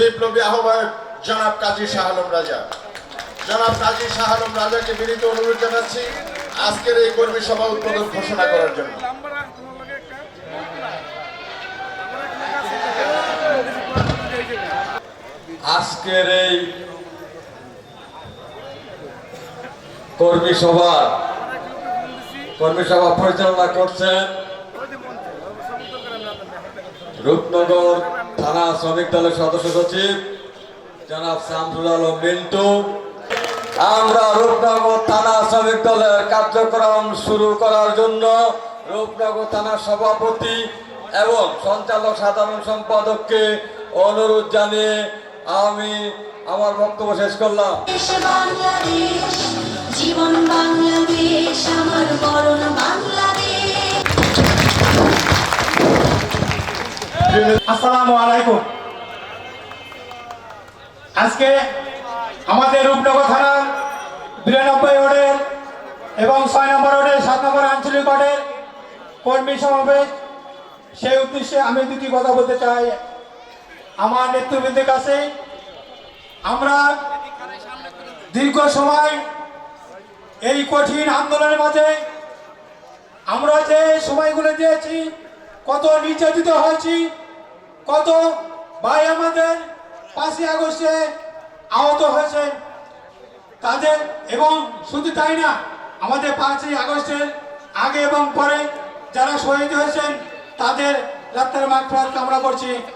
বিপ্লবী আহ্বায়ক জনাব কাজী শাহ আলম রাজা। জনাব কাজী শাহ আলম রাজাকে বিনীত অনুরোধ জানাচ্ছি আজকের এই কর্মী সভা উদ্বোধন ঘোষণা করার জন্য। আজকের এই কর্মী সভা কর্মী সভা পরিচালনা করছেন রূপনগর থানা শ্রমিক দলের সদস্য সচিব জনাব শামসুল আলম মিন্টু। আমরা রূপনগর থানা শ্রমিক দলের কার্যক্রম শুরু করার জন্য রূপনগর থানার সভাপতি এবং সঞ্চালক সাধারণ সম্পাদককে অনুরোধ জানিয়ে আমি আমার বক্তব্য শেষ করলাম। জীবন বাংলাদেশ। আজকে আমাদের রূপনগর থানা বিরানব্বই ওয়ার্ডের এবং ছয় নম্বর ওয়ার্ডের সাত নম্বর আঞ্চলিক ওয়ার্ডের কর্মী সমাবেশ। সেই উদ্দেশ্যে আমি দুটি কথা বলতে চাই। আমার নেতৃবৃন্দের কাছে আমরা দীর্ঘ সময় এই কঠিন আন্দোলনের মাঝে আমরা যে সময়গুলো দিয়েছি কত নির্যাতিত হয়েছি, কত ভাই আমাদের পাঁচই আগস্টে আহত হয়েছে। তাদের এবং শুধু তাই না, আমাদের পাঁচই আগস্টের আগে এবং পরে যারা শহীদ হয়েছেন, তাদের রাত্রের মাঠ কামনা করছি।